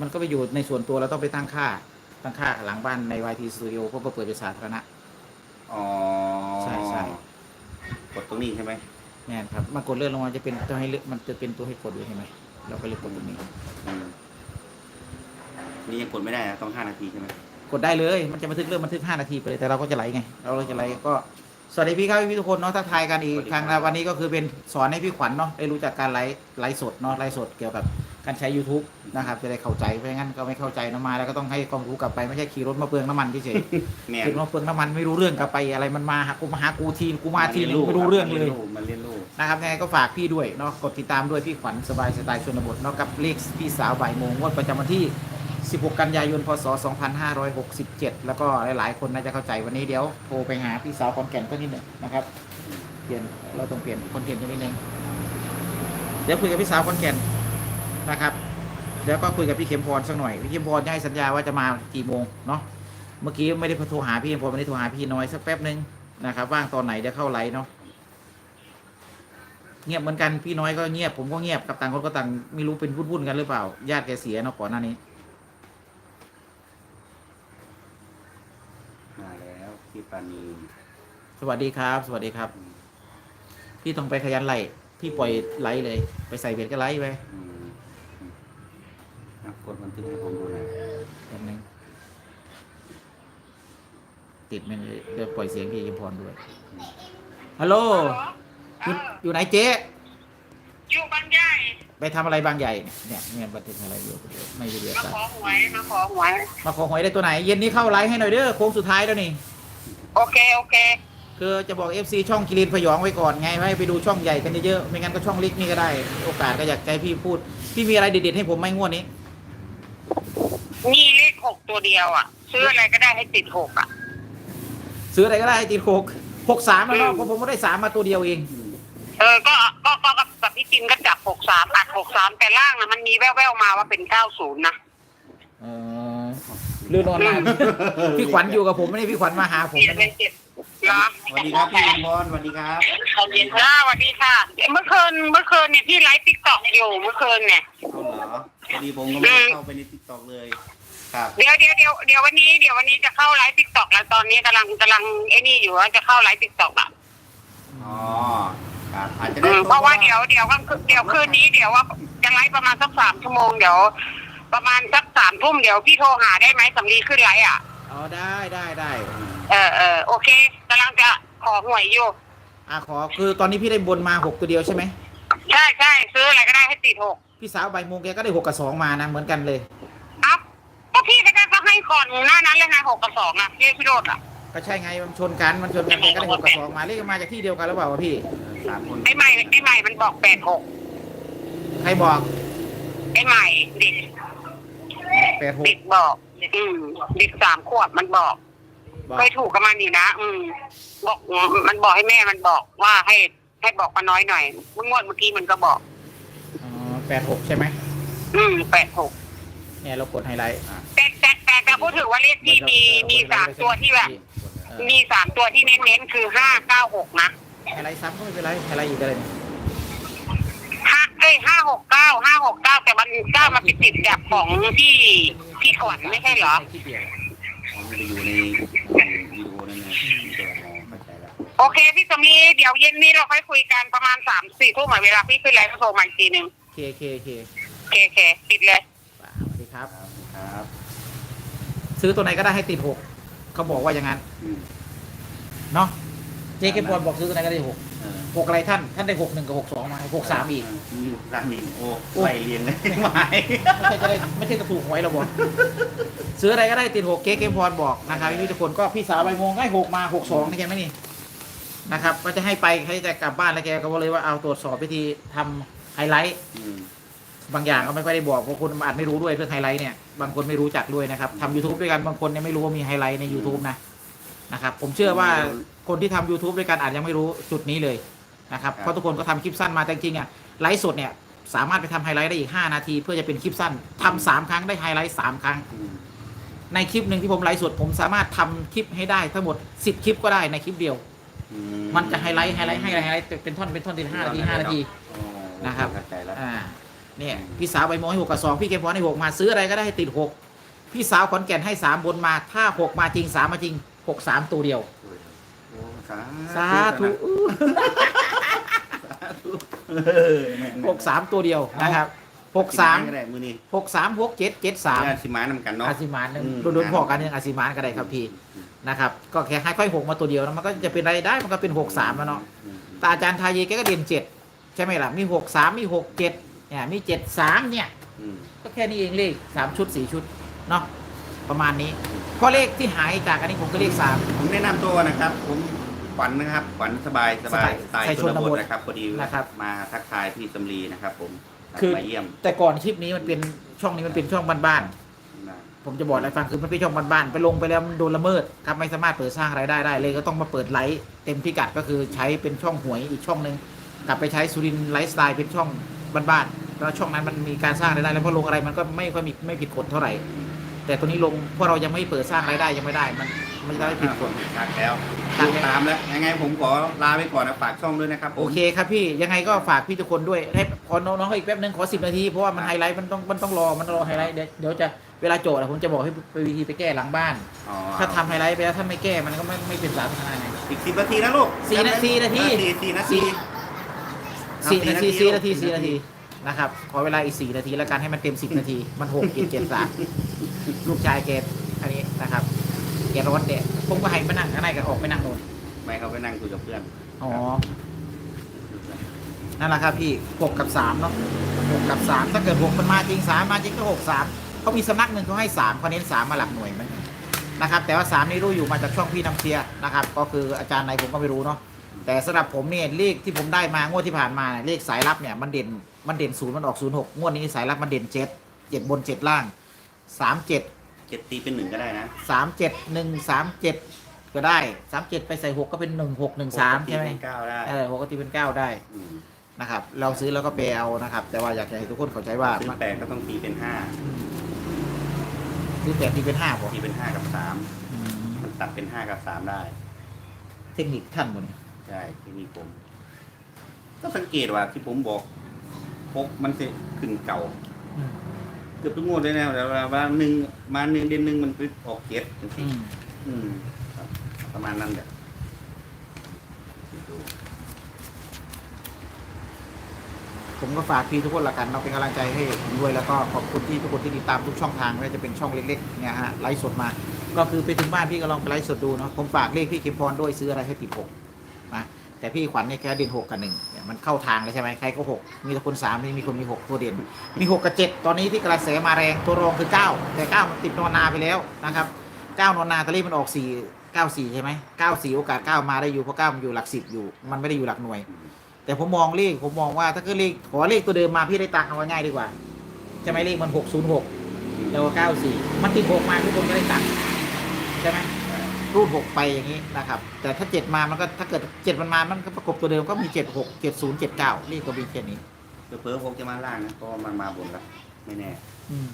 มันก็ไปอยู่ในส่วนตัวเราต้องไปตั้งค่า ตั้งค่าหลังบ้านใน YT Studio เพราะว่าเปิดเป็นสาธารณะ อ๋อใช่ใช่ กดตรงนี้ใช่ไหมแน่นครับมันกดเลื่อนลงมาจะเป็นตัวให้เลือกมันจะเป็นตัวให้กดด้วยใช่ไหมเราก็เลยกดตรงนี้ อืมนี่ยังกดไม่ได้นะต้องห้านาทีใช่ไหมกดได้เลย มันจะบันทึกเรื่องบันทึก 5 นาทีไปเลยแต่เราก็จะไลฟ์ไง เราเลยจะไลฟ์ก็สวัสดีพี่ครับพี่ทุกคนเนาะทักทายกันอีกครั้งนะวันนี้ก็คือเป็นสอนให้พี่ขวัญเนาะได้รู้จักการไลฟ์ไลฟ์สดเนาะไลฟ์สดเกี่ยวกับ การใช้ YouTube นะครับ จะได้เข้าใจไม่งั้นก็ไม่เข้าใจเนาะมาแล้วก็ต้องให้ความรู้กลับไปไม่ใช่ขี่รถมาเปลืองน้ำมันเฉยแม่ๆขี่รถมาเปลืองน้ำมันไม่รู้เรื่องกลับไปอะไรมันมาหากูมาหากูทีกูมาทีนึงไม่รู้เรื่องเลย มันเรียนรู้ นะครับยังไงก็ฝากพี่ด้วยเนาะกดติดตามด้วยพี่ขวัญสบายสไตล์ชนบทเนาะกับเลขพี่สาวบ่ายโมงงวดประจำวันที่ 16 กันยายน พศ 2567 แล้วก็หลายๆ คนน่าจะเข้าใจวันนี้เดี๋ยวโทรไปหาพี่สาวคอนแก่นก็นิดหนึ่งนะครับเปลี่ยนเราต้องเปลี่ยนคอนเทนต์กันนิดนึงเดี๋ยวคุยกับพี่สาวคอนแก่น นะครับเดี๋ยวก็คุยกับพี่เข็มพรสักหน่อยพี่เข็มพรจะให้สัญญาว่าจะมากี่โมงเนาะเมื่อกี้ไม่ได้โทรหาพี่เข็มพรไม่ได้โทรหาพี่น้อยสักแป๊บนึงนะครับว่างตอนไหนเดี๋ยวเข้าไลฟ์เนาะเงียบเหมือนกันพี่น้อยก็เงียบผมก็เงียบกับต่างคนก็ต่างไม่รู้เป็นวุ่นๆกันหรือเปล่า ญาติแกเสียเนาะก่อนหน้านี้มาแล้วพี่ปานีสวัสดีครับ สวัสดีครับ พี่ต้องไปขยันไล่พี่ปล่อยไล่เลย ไปใส่เบ็ดก็ไล่ไปอืมอืมอะกด บันทึกให้ผมดูหน่อยแป๊บนึงติดมันเลยเดี๋ยวปล่อยเสียงพี่ยมพรด้วยฮัลโหลอยู่อยู่ไหนเจ๊อยู่บางใหญ่ไปทำอะไรบางใหญ่เนี่ยเนี่ยบันทึกอะไรอยู่ไม่ได้เดือดมาสัขอหวยมาขอหวยมาขอหวยได้ตัวไหน เย็นนี้เข้าไลฟ์ให้หน่อยเด้อโค้งสุดท้ายแล้วนี่ โอเคโอเค คือจะบอก FC ช่องกิรินพยองไว้ก่อนไงให้ไปดูช่องใหญ่กันเยอะๆไม่งั้นก็ช่องเล็กนี่ก็ได้ โอกาสก็อยากจะให้พี่พูด พี่มีอะไรเด็ดๆให้ผมไหม่งวดนี้ มีเลขหกตัวเดียวอะ ซื้ออะไรก็ได้ให้ติดหกอะ ซื้ออะไรก็ได้ให้ติดหกหกสามแล้วเนาะเพราะผมก็ได้สามมาตัวเดียวเอง เออ ก็ก็ก็กับกับพี่จินก็จับหกสามอัดหกสามแต่ล่างนะมันมีแว่วๆมาว่าเป็นเก้าศูนย์นะ เออเรือนอนมาพี่ขวัญอยู่กับผมไม่ได้พี่ขวัญมาหาผมเจ็ดนะเป็นเจ็ดนะสวัสดีครับพี่พรสวัสดีครับตอนเย็นค่ะสวัสดีค่ะ เมื่อคืนเมื่อคืนเนี่ยพี่ไลฟ์ติ๊กต็อกอยู่เมื่อคืนเนี่ยเอาเหรอพอดีผมก็ไม่ได้เข้าไปในทิกตอกเลย ครับเดี๋ยวเดี๋ยวเดี๋ยวเดี๋ยววันนี้เดี๋ยววันนี้จะเข้าไลฟ์ติ๊กต็อกแล้วตอนนี้กำลังกำลังไอ้นี่อยู่ว่าจะเข้าไลฟ์ติ๊กต็อกอะอ๋อครับอาจจะอืได้มเพราะว่าเดี๋ยวเดี๋ยวก็คือเดี๋ยวคืนนี้เดี๋ยวว่าจะไลฟ์ประมาณสักสามชั่วโมงเดี๋ยว ประมาณสักสามทุ่มเดี๋ยวพี่โทรหาได้ไหมสำลีขึ้นไลฟ์อะอ๋อได้ได้ได้เออเออโอเคกำลังจะขอหวยอยู่ อะขอคือตอนนี้พี่ได้บนมาหกตัวเดียวใช่ไหมใช่ใช่ซื้ออะไรก็ได้ให้ติดหกพี่สาวใบายโมงแกก็ได้หกกับสองมานะเหมือนกันเลยเอ้าก็พี่ ก็ได้ก็ให้ก่อนหน้านั้นเลยไงหกกับสองอะเลขพี่โรดอะ ก็ใช่ไงมันชนกันมันชนกันแกก็ได้หกกับสองมาเลขมาจากที่เดียวกันหรือเปล่าวะพี่สามคนไอ้ใหม่ไอ้ใหม่มันบอกแปดหกใครบอกไอ้ใหม่เด็กแปดหกเด็กบอกอืมเด็กสามขวบมันบอกบอกเคยถูกกับมันอยู่นะ อืม บอกมันบอกให้แม่มันบอกว่าให้ให้บอกมาน้อยหน่อยเมื่องวดเมื่อกี้มันก็บอกอ๋อแปดหกใช่ไหมอืมแปดหกเนี่ยเรากดไฮไลท์แต่แต่ แต่แต่พูดถึงว่าเลขที่มีมีสามตัวที่แบบเออมีสามตัวที่เน้นๆคือห้าเก้าหกนะไฮไลท์ซ้ำก็ไม่เป็นไรไฮไลท์อีกอะไรเนี่ยห้าเอ้ยห้าหกเก้าห้าหกเก้าแต่มันเก้ามาติดติดแบบของพี่พี่ขวัญไม่ใช่เหรอคิดเดียวผมจะอยู่ในในวิดีโอนั่นไงที่ตัวมองเข้าใจแล้วโอเคพี่สมีเดี๋ยวเย็นนี้เราค่อยคุยกันประมาณสามสี่ทุ่มเหมือนเวลาพี่ขึ้นไลฟ์โทรมาอีกทีหนึ่งเคเคเคโอเคโอเคปิดเลยสวัสดีครับครับครับ ซื้อตัวไหนก็ได้ให้ติดหกเขาบอกว่าอย่างนั้นอืมเนาะเจ๊เกมบอลบอกซื้อตัวไหนก็ได้หกเออหกอะไรท่าน ท่านได้หกหนึ่งกับหกสองมาหกสามอีก มีร้านนี้โอ้ ไปเรียนเลยไม่ไม่ใช่จะได้ไม่ใช่จะถูกหวยเราบอกซื้ออะไรก็ได้ติดหกเก๊เกมพรบอกนะครับพี่ทุกคนก็พี่สาวใบโมงให้หกมาหกสองนี่แกไหมนี่นะครับ ก็จะให้ไปให้จะกลับบ้านแล้วแกก็เลยว่าเอาตรวจสอบวิธีทำไฮไลท์ อืม บางอย่างก็ไม่ค่อยได้บอกเพราะคนอาจไม่รู้ด้วยเรื่องไฮไลท์เนี่ยบางคนไม่รู้จักด้วยนะครับทำ YouTube ด้วยกันบางคนเนี่ยไม่รู้ว่ามีไฮไลท์ใน YouTube นะนะครับผมเชื่อว่าคนที่ทำ YouTube ด้วยกันอาจยังไม่รู้จุดนี้เลยนะครับเพราะทุกคนก็ทำคลิปสั้นมาแต่จริงๆอะไลฟ์สดเนี่ยสามารถไปทำไฮไลท์ได้อีก 5 นาที เพื่อจะเป็นคลิปสั้นทำสามครั้งได้ไฮไลท์สามครั้งอืมในคลิปหนึ่งที่ผมไลฟ์สดผมสามารถทำคลิปให้ได้ทั้งหมด 10 คลิปก็ได้ในคลิปเดียวอืมันจะไฮไลท์ไฮไลท์ให้ไฮไลท์เป็นท่อนเป็นท่อนทีละห้านาทีห้านาทีอ๋อนะครับเข้าใจแล้วอ่า เนี่ยพี่สาวใบโมงให้หกกับสองพี่เกมพรให้หกมาซื้ออะไรก็ได้ให้ติดหกพี่สาวขอนแก่นให้สามบนมา ถ้าหกมาจริงสามมาจริงหกสามตัวเดียวโอ้สาสาธุสาธุเออแม่นๆหกสามตัวเดียวนะครับหกสามก็ได้มือนี้หกสามหกเจ็ดเจ็ดสามญาติสิมานำกันเนาะ อาซิมานหนึ่งอืมโดนๆพอกันยังอาซิมานก็ได้ครับพี่นะครับก็แค่ให้ค่อยหกมาตัวเดียวนะมันก็จะเป็นรายได้มันก็เป็นหกสามแล้วเนาะอืมแต่อาจารย์ทาเยแกก็เด่นเจ็ดใช่ไหมล่ะมีหกสามมีหกเจ็ด เนี่ยมีเจ็ดสามเนี่ย อืมก็แค่นี้เองเลขสามชุดสี่ชุดเนาะประมาณนี้เพราะเลขที่หายจากอันนี้ผมก็เลขสาม ผมแนะนำตัวนะครับ ผมขวัญนะครับขวัญสบายสบายสไตล์ใส่ชชนนบบททนะครับพอดีนะครับมาทักทายพี่สำลีนะครับ ผมคือ มาเยี่ยมแต่ก่อนคลิปนี้มันเป็นช่องนี้มันเป็นช่องบ้านๆผมจะบอกอะไรฟังคือมันเป็นช่องบ้านๆไปลงไปแล้วมันโดนละเมิดครับไม่สามารถเปิดสร้างรายได้ได้เลยก็ต้องมาเปิดไลฟ์เต็มพิกัดก็คือใช้เป็นช่องหวยอีกช่องหนึ่งกลับไปใช้สุรินทร์ไลฟ์สไตล์เป็นช่อง บ้านๆแล้วช่องนั้นมันมีการสร้างรายได้แล้วพอลงอะไรมันก็ไม่ค่อยมีไม่ผิดกฎเท่าไหร่ แต่ตัวนี้ลงเพราะเรายังไม่เปิดสร้างรายได้ยังไม่ได้ มันมันจะได้ผิดกฎทักแล้วทักแล้ว ตามแล้ว ยังไงผมขอลาไปก่อนนะฝากช่องด้วยนะครับผม โอเคครับพี่ยังไงก็ฝากพี่ทุกคนด้วยให้ขอน้องๆเขาอีกแป๊บนึงขอสิบนาทีเพราะว่ามันไฮไลท์มันต้องมันต้องรอมันต้องรอไฮไลท์เดี๋ยวเดี๋ยวจะเวลาโจทย์อะผมจะบอกให้ไปวิธีไปแก้หลังบ้าน อ๋อถ้าทำไฮไลท์ไปแล้วถ้าไม่แก้มันก็ไม่ไม่เป็นสาธารณะไง อีกสิบนาทีนะลูกสี่นาทีนาทีสี่สี่นาทีสี่ นาทีสี่นาทีสี่สี่นาทีนะครับ ขอเวลาอีกสี่นาทีแล้วกันให้มันเต็มสิบนาที มันหกเจ็ดเจ็ดสามลูกชายเกตอันนี้นะครับเกตร้อนเนี่ยผมก็ให้มานั่งข้างในกันออกไปนั่งโน่นไม่เขาไปนั่งคุยกับเพื่อนอ๋อ นั่นแหละครับพี่หกกับสามเนาะหกกับสามถ้าเกิดหกมันมาจริงสามมาจริงก็หกสามเขามีสำนักหนึ่งเขาให้สามเขาเน้นสามมาหลักหน่วยไหมนะครับ แต่ว่าสามนี่รู้อยู่มาจากช่องพี่น้ำเชียร์นะครับ ก็คืออาจารย์ไหนผมก็ไม่รู้เนาะ แต่สำหรับผมเนี่ยเลขที่ผมได้มางวดที่ผ่านมาเนี่ยเลขสายลับเนี่ยมันเด่นมันเด่นศูนย์มันออกศูนย์หกงวดนี้สายลับมันเด่นเจ็ดเจ็ดบนเจ็ดล่างสามเจ็ดเจ็ดตีเป็นหนึ่งก็ได้นะสามเจ็ดหนึ่งสามเจ็ดก็ได้สามเจ็ดไปใส่หกก็เป็นหนึ่งหกหนึ่งสามใช่ไหมปกติเป็นเก้าได้เออหกก็ตีเป็นเก้าได้อืมนะครับ เราซื้อแล้วก็ไปเอานะครับ แต่ว่าอยากให้ทุกคนเข้าใจว่าซื้อมันแปดก็ต้องตีเป็นห้าซื้อแปดตีเป็นห้าบ่ตีเป็นห้ากับสามอืมมันตัดเป็นห้ากับสามได้ เทคนิคท่านบน ใช่ที่นี่ผม ก็สังเกตว่าที่ผมบอกพกมันจะขึ้นเก่าเกือบทุกงวดเลยนะแต่ว่าว่าหนึ่งมาหนึ่งเดือนหนึ่งมันไปออกเจ็ดจังอืซี่มอืมครับประมาณนั้นแหละผมก็ฝากพี่ทุกคนละกันเราเป็นกำลังใจให้ผมด้วยแล้วก็ขอบคุณที่ทุกคนที่ติดตามทุกช่องทางไม่ว่าจะเป็นช่องเล็กๆเนี่ยฮะไลฟ์สดมา ก็คือไปถึงบ้านพี่ก็ลองไปไลฟ์สดดูเนาะผมฝากเลขพี่เข็มพรด้วยซื้ออะไรให้ติดหกนะ แต่พี่ขวัญเนี่ยแค่เด่นหกกับหนึ่งเนี่ยมันเข้าทางเลยใช่ไหมใครก็หกมีแต่คนสามม่มีคนมีหกตัวเด่น มีหกกับเจ็ดตอนนี้ที่กระแสมาแรงตัวรองคือเก้าแต่เก้ามันติดนอนนาไปแล้วนะครับเก้านอนนาตอนนี้มันออกสี่เก้าสี่ใช่ไหมเก้าสี่โอกาสเก้ามาได้อยู่เพราะเก้ามันอยู่หลักสิบอยู่ มันไม่ได้อยู่หลักหน่วย แต่ผมมองเลขผมมองว่าถ้าเกิดเลขขอเลขตัวเดิมมาพี่ได้ตังค์เอาง่ายดีกว่าใช่ไหมเลขมันหกศูนย์หกแล้วก็เก้าสี่มันติดหกมาทุกคนก็ได้ตังค์ใช่ไหม รูดหกไปอย่างนี้นะครับ แต่ถ้าเจ็ดมามันก็ถ้าเกิดเจ็ดมันมามันก็ประกบตัวเดิมก็มีเจ็ดหกเจ็ดศูนย์เจ็ดเก้าเลขก็มีแค่นี้เดี๋ยวเพิ่มพกจะมาล่างนะเพราะว่ามันมาบนแล้วไม่แน่อืม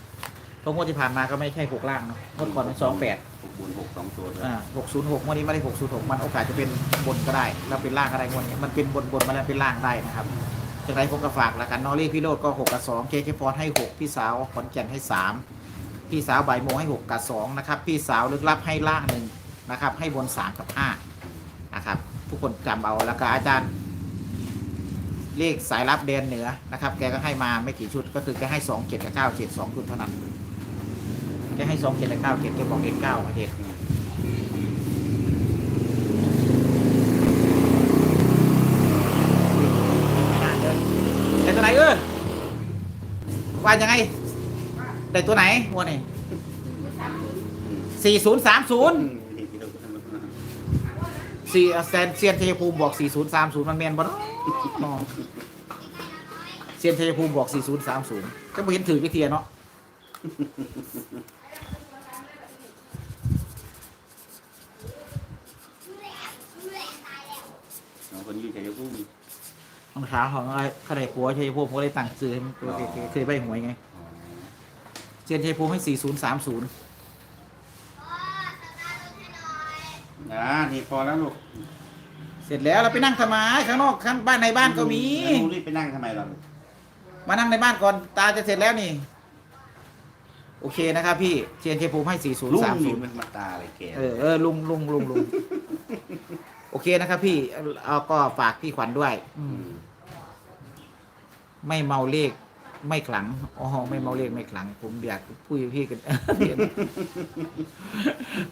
เพราะงวดที่ผ่านมาก็ไม่ใช่หกล่างเนาะงวดก่อนมันสองแปดหกบนหกสองตัวด้วยอ่าหกศูนย์หกงวดนี้ไม่ได้หกศูนย์หกมันโอกาสจะเป็นบนก็ได้ แล้วเป็นล่างก็ได้งวดนี้มันเป็นบนบนมาแล้วเป็นล่างได้นะครับจากไรผมก็ฝากแล้วกันนอรี่พี่โรดก็หกกับสองเคเคพรให้หกพี่สาวขอนแก่นให้สามพี่สาวใบายโมงให้หกกับสองนะครับพี่สาวลึกลับให้ล่างหนึ่ง นะครับ ให้บนสามกับห้านะครับ ทุกคนจำเอาแล้วก็อาจารย์ เลขสายลับแดนเหนือนะครับ แกก็ให้มาไม่กี่ชุดก็คือแกให้สองเจ็ดกับเก้าเจ็ดสองชุดเท่านั้นแกให้สองเจ็ดกับเก้าเจ็ดแกบอกเอ็นเก้าเจ็ดได้ตัวไหนเออว่ายังไงได้ตัวไหนวัวนี่สี่ศูนย์สามศูนย์ สี่แซนเซียนชัยภูมิบอกสี่ศูนย์สามศูนย์มันแมนบ่เนาะอ๋อเซียนชัยภูมิบอกสี่ศูนย์สามศูนย์ก็ไม่เห็นถือวิเทียเนาะน้องคนยืนใจจะพูดรองเท้าของอะไรขนาดหัวชัยภูมิก็เลยตั้งซื้อให้มันเคยใบหวยไง เซียนชัยภูมิให้สี่ศูนย์สามศูนย์ อ่านี่พอแล้วลูกเสร็จแล้วเราไปนั่งทำไมข้างนอกข้างบ้านในบ้านก็มีแล้วลูกรีบไปนั่งทำไมล่ะลูกมานั่งในบ้านก่อนตาจะเสร็จแล้วนี่ โอเคนะครับพี่เทียนเชยภูมิให้สี่ศูนลุย์งสามนี่ศูนย์มันมาตาอะไรแกเออเออลุงลุงลุงลุง โอเคนะครับพี่เอาก็ฝากพี่ขวัญด้วย อืม ไม่เมาเลข ไม่ขลังอ๋อไม่เมาเลขไม่ขลัง ผมอยากพูดกับพี่กัน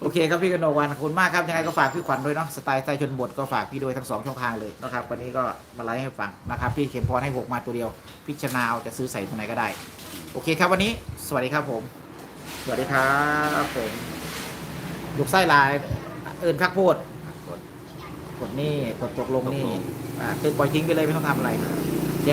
โอเคครับพี่กนกวันขอบคุณมากครับยังไงก็ฝากพี่ขวัญด้วยเนาะสไตล์สไตล์ชนบทก็ฝากพี่ด้วยทั้งสองช่องทางเลยนะครับวันนี้ก็มาไลฟ์ให้ฟังนะครับ พี่เข็มพรให้หกมาตัวเดียว พิจารณาเอาจะซื้อใส่ตัวไหนก็ได้ โอเคครับวันนี้ สวัสดีครับผม สวัสดีครับผมลูกไส้ลายเอินคักโพดกดนี่กดตกลงนี่อ่าคือปล่อยทิ้งไปเลยไม่ต้องทำอะไร